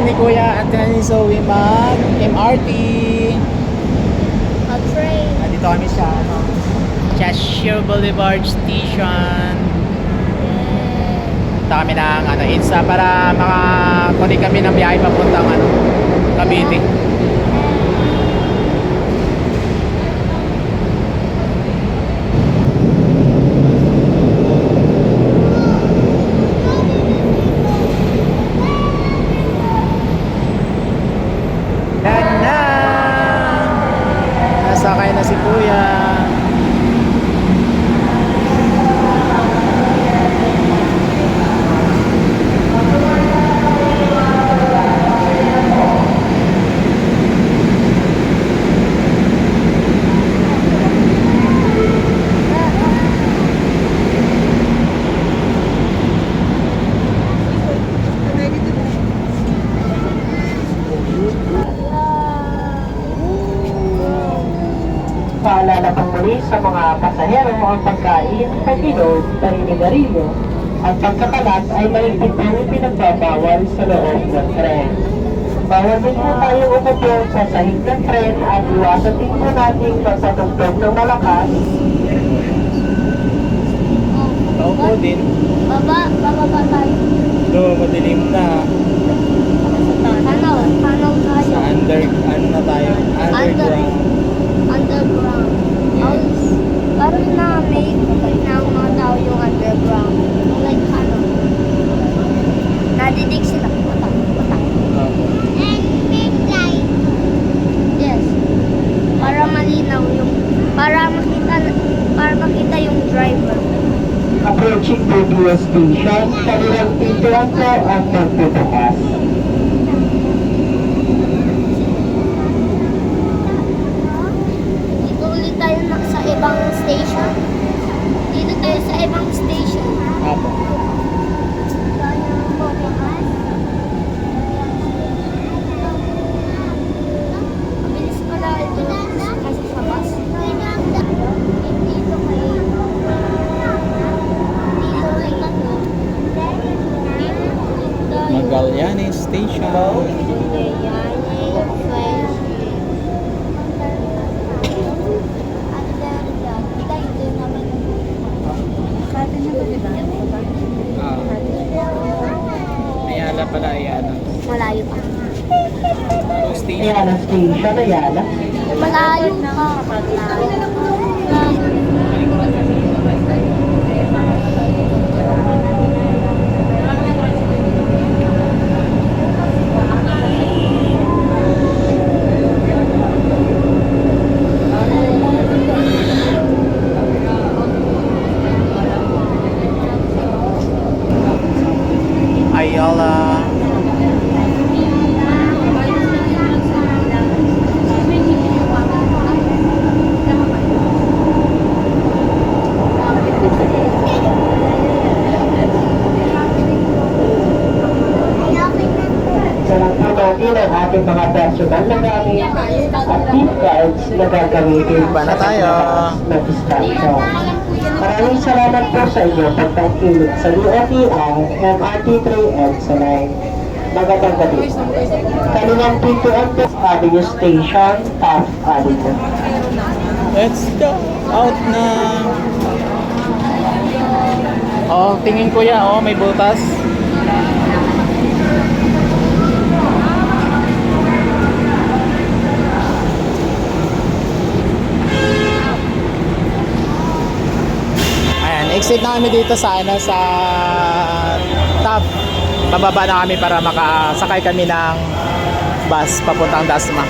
dito na ni Zoe mag MRT. A train. Nandito kami sa ano, Cheshire Boulevard Station. Punta kami ng ano, INSA para makakunik kami ng biyahe papuntang ano, Cavite. Yan na! Nasakay na si Kuya. Muli sa mga pasahero ang pagkain, pag-inom, paninigarilyo at pagkakalat ay mahigpit pong ipinagbabawal sa loob ng tren. Bawal din po tayo umupo sa sahig ng tren at iwasan din po natin magpatugtog ng malakas Paupo din. Baba, bababa tayo. Do, madilim na. Tunnel, tunnel tayo. Sa under, ano na tayo? Underground. Underground. Approaching the station, kanilang pintuan po ang magbubukas. Dito ulit tayo na sa ibang station. Dito tayo sa ibang station. Opo. Mabilis pala ito kasi sa bus. Dito kayo. Dito ulit ano. Dito ulit tayo. Magallanes Station. Magallanes, French Street. At then, dito naman. Kati na ba diba? Ah. Ayala pala, Ayala. Malayo pa. Station. Ayala Station, Ayala. Malayo pa. Malayo. Ayala. Ating mga personal na gamit at gift cards na gagamitin Iba na tayo. na distraction. Sa inyong pagtangkilik sa UFER, MRT3 and sa 9. Magandang gabi. Kanilang pintuan po Avenue Station, Taft Avenue. Let's go. Out na. Oh, tingin ko ya, oh, may butas. Exit na kami dito sa ano sa top. Bababa na kami para makasakay kami ng bus papuntang Dasma.